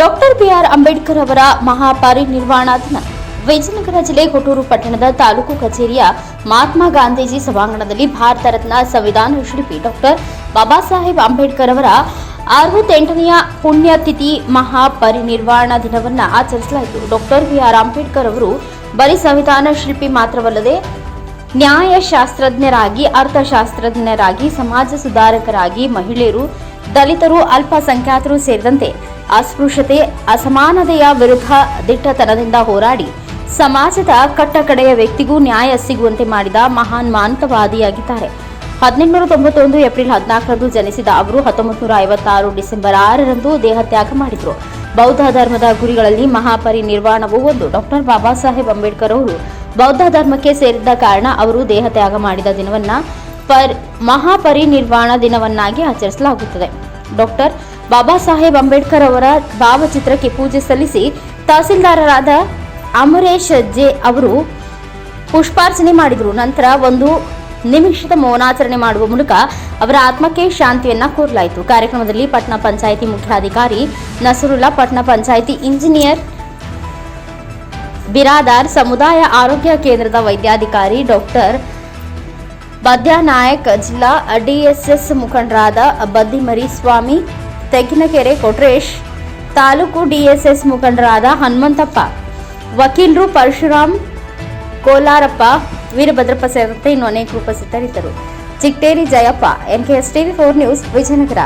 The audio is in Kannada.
ಡಾಕ್ಟರ್ ಬಿಆರ್ ಅಂಬೇಡ್ಕರ್ ಅವರ ಮಹಾಪರಿನಿರ್ವಾಣ ದಿನ. ವಿಜಯನಗರ ಜಿಲ್ಲೆ ಕೊಟ್ಟೂರು ಪಟ್ಟಣದ ತಾಲೂಕು ಕಚೇರಿಯ ಮಹಾತ್ಮ ಗಾಂಧೀಜಿ ಸಭಾಂಗಣದಲ್ಲಿ ಭಾರತ ರತ್ನ ಸಂವಿಧಾನ ಶಿಲ್ಪಿ ಡಾಕ್ಟರ್ ಬಾಬಾ ಸಾಹೇಬ್ ಅಂಬೇಡ್ಕರ್ ಅವರ ಅರವತ್ತೆಂಟನೆಯ ಪುಣ್ಯತಿಥಿ ಮಹಾಪರಿನಿರ್ವಾಣ ದಿನವನ್ನು ಆಚರಿಸಲಾಯಿತು. ಡಾಕ್ಟರ್ ಬಿಆರ್ ಅಂಬೇಡ್ಕರ್ ಅವರು ಬರೀ ಸಂವಿಧಾನ ಶಿಲ್ಪಿ ಮಾತ್ರವಲ್ಲದೆ ನ್ಯಾಯಶಾಸ್ತ್ರಜ್ಞರಾಗಿ, ಅರ್ಥಶಾಸ್ತ್ರಜ್ಞರಾಗಿ, ಸಮಾಜ ಸುಧಾರಕರಾಗಿ, ಮಹಿಳೆಯರು, ದಲಿತರು, ಅಲ್ಪಸಂಖ್ಯಾತರು ಸೇರಿದಂತೆ ಅಸ್ಪೃಶ್ಯತೆ, ಅಸಮಾನತೆಯ ವಿರುದ್ಧ ದಿಟ್ಟತನದಿಂದ ಹೋರಾಡಿ, ಸಮಾಜದ ಕಟ್ಟಕಡೆಯ ವ್ಯಕ್ತಿಗೂ ನ್ಯಾಯ ಸಿಗುವಂತೆ ಮಾಡಿದ ಮಹಾನ್ ಮಾನತವಾದಿಯಾಗಿದ್ದಾರೆ ಹದಿನೆಂಟುನೂರ ತೊಂಬತ್ತೊಂದು ಏಪ್ರಿಲ್ ಹದಿನಾಲ್ಕರಂದು ಜನಿಸಿದ ಅವರು ಹತ್ತೊಂಬತ್ತು ನೂರ ಐವತ್ತಾರು ಡಿಸೆಂಬರ್ ಆರರಂದು ದೇಹತ್ಯಾಗ ಮಾಡಿದರು. ಬೌದ್ಧ ಧರ್ಮದ ಗುರಿಗಳಲ್ಲಿ ಮಹಾಪರಿನಿರ್ವಾಣವೂ ಒಂದು. ಡಾಕ್ಟರ್ ಬಾಬಾ ಸಾಹೇಬ್ ಅಂಬೇಡ್ಕರ್ ಅವರು ಬೌದ್ಧ ಧರ್ಮಕ್ಕೆ ಸೇರಿದ್ದ ಕಾರಣ ಅವರು ದೇಹ ತ್ಯಾಗ ಮಾಡಿದ ದಿನವನ್ನ ಪರ್, ಮಹಾಪರಿನಿರ್ವಾಣ ದಿನವನ್ನಾಗಿ ಆಚರಿಸಲಾಗುತ್ತದೆ. ಡಾಕ್ಟರ್ ಬಾಬಾ ಸಾಹೇಬ್ ಅಂಬೇಡ್ಕರ್ ಅವರ ಭಾವಚಿತ್ರಕ್ಕೆ ಪೂಜೆ ಸಲ್ಲಿಸಿ ತಹಸೀಲ್ದಾರರಾದ ಅಮರೇಶ್ ಜೆ ಅವರು ಪುಷ್ಪಾರ್ಚನೆ ಮಾಡಿದರು. ನಂತರ ಒಂದು ನಿಮಿಷದ ಮೌನಾಚರಣೆ ಮಾಡುವ ಮೂಲಕ ಅವರ ಆತ್ಮಕ್ಕೆ ಶಾಂತಿಯನ್ನ ಕೋರಲಾಯಿತು. ಕಾರ್ಯಕ್ರಮದಲ್ಲಿ ಪಟ್ಟಣ ಪಂಚಾಯಿತಿ ಮುಖ್ಯಾಧಿಕಾರಿ ನಸರುಲ್ಲಾ ಪಟ್ಟಣ ಪಂಚಾಯಿತಿ ಇಂಜಿನಿಯರ್ ಬಿರಾದಾರ್, ಸಮುದಾಯ ಆರೋಗ್ಯ ಕೇಂದ್ರದ ವೈದ್ಯಾಧಿಕಾರಿ ಡಾಕ್ಟರ್ ಬದ್ಯಾನಾಯಕ್, ಜಿಲ್ಲಾ ಡಿಎಸ್ಎಸ್ ಮುಖಂಡರಾದ ಬದ್ದಿಮರಿ ಸ್ವಾಮಿ ತೆಗಿನಕೆರೆ ಕೊಟ್ರೇಶ್, ತಾಲೂಕು ಡಿಎಸ್ಎಸ್ ಮುಖಂಡರಾದ ಹನುಮಂತಪ್ಪ, ವಕೀಲರು ಪರಶುರಾಮ್, ಕೋಲಾರಪ್ಪ, ವೀರಭದ್ರಪ್ಪ ಸೇರಿದಂತೆ ಇನ್ನು ಅನೇಕರು ಉಪಸ್ಥಿತರಿದ್ದರು. Chitteri Jayappa, NKS TV four news, Vijayanagara.